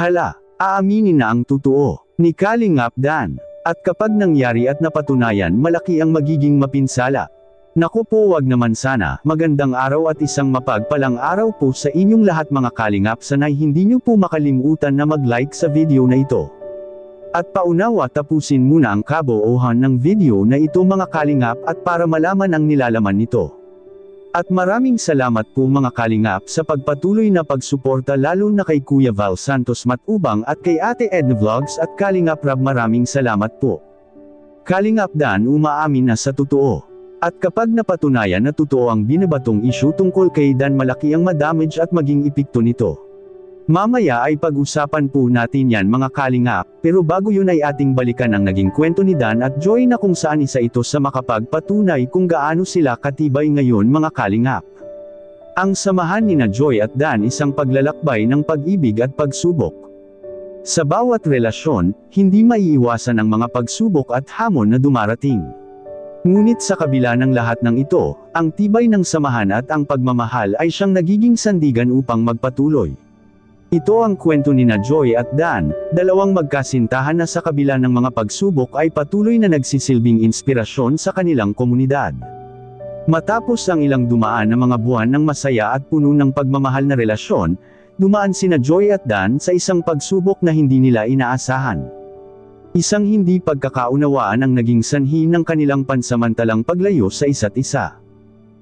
Hala, aaminin na ang totoo, ni Kalingap Dan. At kapag nangyari at napatunayan malaki ang magiging mapinsala. Naku po wag naman sana, magandang araw at isang mapagpalang araw po sa inyong lahat mga kalingap sanay hindi nyo po makalimutan na mag-like sa video na ito. At paunawa tapusin muna ang kaboohan ng video na ito mga kalingap at para malaman ang nilalaman nito. At maraming salamat po mga kalingap sa pagpatuloy na pagsuporta lalo na kay Kuya Val Santos Matubang at kay Ate Edna Vlogs at Kalingap Rab maraming salamat po. Kalingap Dan umaamin na sa totoo. At kapag napatunayan na totoo ang binabatong issue tungkol kay Dan malaki ang madamage at maging epekto nito. Mamaya ay pag-usapan po natin yan mga kalingap, pero bago yun ay ating balikan ang naging kwento ni Dan at Joy na kung saan isa ito sa makapagpatunay kung gaano sila katibay ngayon mga kalingap. Ang samahan ni na Joy at Dan isang paglalakbay ng pag-ibig at pagsubok. Sa bawat relasyon, hindi maiiwasan ang mga pagsubok at hamon na dumarating. Ngunit sa kabila ng lahat ng ito, ang tibay ng samahan at ang pagmamahal ay siyang nagiging sandigan upang magpatuloy. Ito ang kwento ni na Joy at Dan, dalawang magkasintahan na sa kabila ng mga pagsubok ay patuloy na nagsisilbing inspirasyon sa kanilang komunidad. Matapos ang ilang dumaan na mga buwan ng masaya at puno ng pagmamahal na relasyon, dumaan sina Joy at Dan sa isang pagsubok na hindi nila inaasahan. Isang hindi pagkakaunawaan ang naging sanhi ng kanilang pansamantalang paglayo sa isa't isa.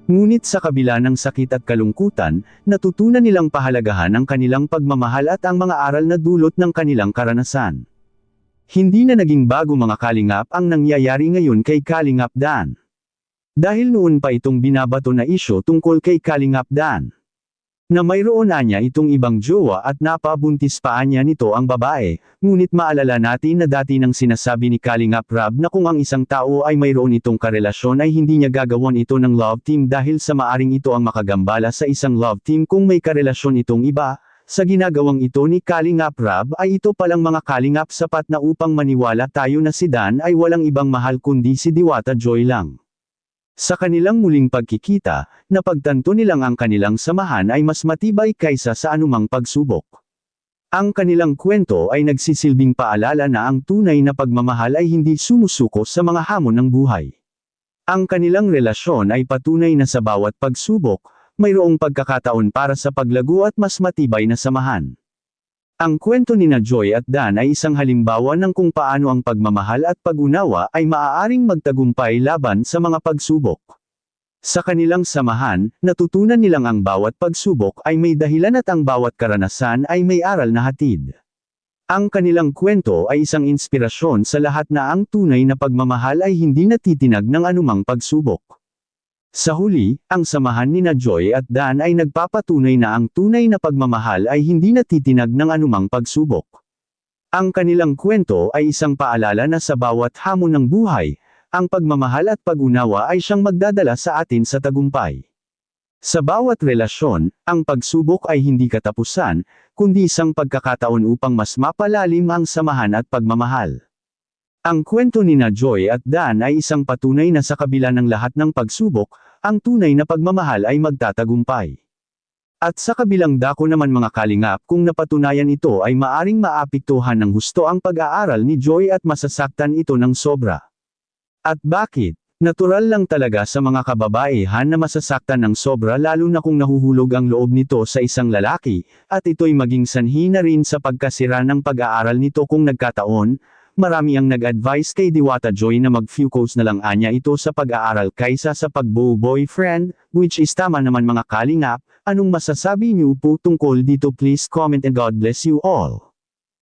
Ngunit sa kabila ng sakit at kalungkutan, natutunan nilang pahalagahan ang kanilang pagmamahal at ang mga aral na dulot ng kanilang karanasan. Hindi na naging bago mga kalingap ang nangyayari ngayon kay Kalingap Dan. Dahil noon pa itong binabato na isyo tungkol kay Kalingap Dan. Na mayroon na niya itong ibang jowa at napabuntis pa niya nito ang babae, ngunit maalala natin na dati nang sinasabi ni Kalingap Rab na kung ang isang tao ay mayroon itong karelasyon ay hindi niya gagawan ito ng love team dahil sa maaring ito ang makagambala sa isang love team kung may karelasyon itong iba, sa ginagawang ito ni Kalingap Rab ay ito palang mga Kalingap sapat na upang maniwala tayo na si Dan ay walang ibang mahal kundi si Diwata Joy lang. Sa kanilang muling pagkikita, napagtanto nilang ang kanilang samahan ay mas matibay kaysa sa anumang pagsubok. Ang kanilang kwento ay nagsisilbing paalala na ang tunay na pagmamahal ay hindi sumusuko sa mga hamon ng buhay. Ang kanilang relasyon ay patunay na sa bawat pagsubok, mayroong pagkakataon para sa paglago at mas matibay na samahan. Ang kwento ni Joy at Dan ay isang halimbawa ng kung paano ang pagmamahal at pag-unawa ay maaaring magtagumpay laban sa mga pagsubok. Sa kanilang samahan, natutunan nilang ang bawat pagsubok ay may dahilan at ang bawat karanasan ay may aral na hatid. Ang kanilang kwento ay isang inspirasyon sa lahat na ang tunay na pagmamahal ay hindi natitinag ng anumang pagsubok. Sa huli, ang samahan ni na Joy at Dan ay nagpapatunay na ang tunay na pagmamahal ay hindi natitinag ng anumang pagsubok. Ang kanilang kwento ay isang paalala na sa bawat hamon ng buhay, ang pagmamahal at pag-unawa ay siyang magdadala sa atin sa tagumpay. Sa bawat relasyon, ang pagsubok ay hindi katapusan, kundi isang pagkakataon upang mas mapalalim ang samahan at pagmamahal. Ang kwento ni na Joy at Dan ay isang patunay na sa kabila ng lahat ng pagsubok, ang tunay na pagmamahal ay magtatagumpay. At sa kabilang dako naman mga kalingap kung napatunayan ito ay maaring maapektuhan ng husto ang pag-aaral ni Joy at masasaktan ito ng sobra. At bakit? Natural lang talaga sa mga kababaihan na masasaktan ng sobra lalo na kung nahuhulog ang loob nito sa isang lalaki, at ito'y maging sanhi na rin sa pagkasira ng pag-aaral nito kung nagkataon, marami ang nag-advise kay Diwata Joy na mag-focus na lang anya ito sa pag-aaral kaysa sa pag-boyfriend, which is tama naman mga kalingap, anong masasabi niyo po tungkol dito please comment and God bless you all.